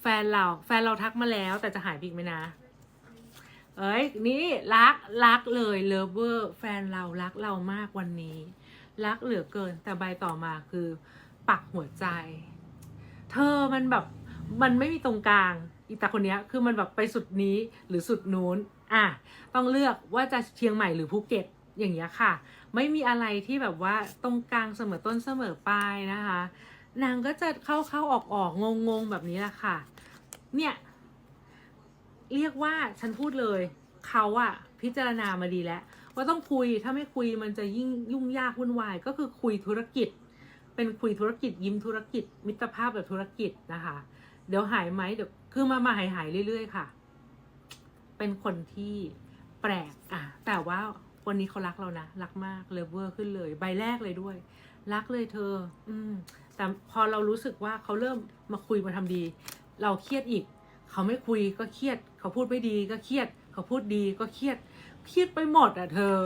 แฟนเรา แฟนเราทักมาแล้วแต่จะหายไปอีกไหมนะ เอ้ยนี่รักรักเลยเลิฟเวอร์แฟนเรารักเรามากวันนี้ รักเหลือเกินแต่ใบต่อมาคือ ปักหัวใจ เธอมันแบบมันไม่มีตรงกลางอีตาคนเนี้ยคือมันแบบไปสุดนี้หรือสุดนู้น อะ ต้องเลือกว่าจะเชียงใหม่หรือภูเก็ตอย่างเงี้ยค่ะ ไม่มีอะไรที่แบบว่าตรงกลางเสมอต้นเสมอปลายนะคะ นางก็จะเข้าเข้าออกออกงงงๆแบบนี้แหละค่ะ เนี่ย เรียกว่าฉันพูดเลยเขาอะพิจารณามาดีแล้วว่าต้องคุยถ้าไม่คุยมันจะยิ่งยุ่งยากวุ่นวาย ก็คือคุยธุรกิจ เป็นคุยธุรกิจยิ้มธุรกิจ มิตรภาพแบบธุรกิจนะคะ เดี๋ยวหายไหมเดี๋ยวคือมามาหายหายๆเรื่อย ๆ ค่ะ เป็นคนที่แปลกอะแต่ว่าวันนี้เขารักเรานะ รักมากเลเวอร์ขึ้นเลย ใบแรกเลยด้วย รักเลยเธอ อืม แต่พอเรารู้สึกว่าเขาเริ่มมาคุยมาทำดี เราเครียดอีก เขาไม่คุยก็เครียด เขาพูดไม่ดีก็เครียด เขาพูดดีก็เครียด เครียดไปหมดอะเธอ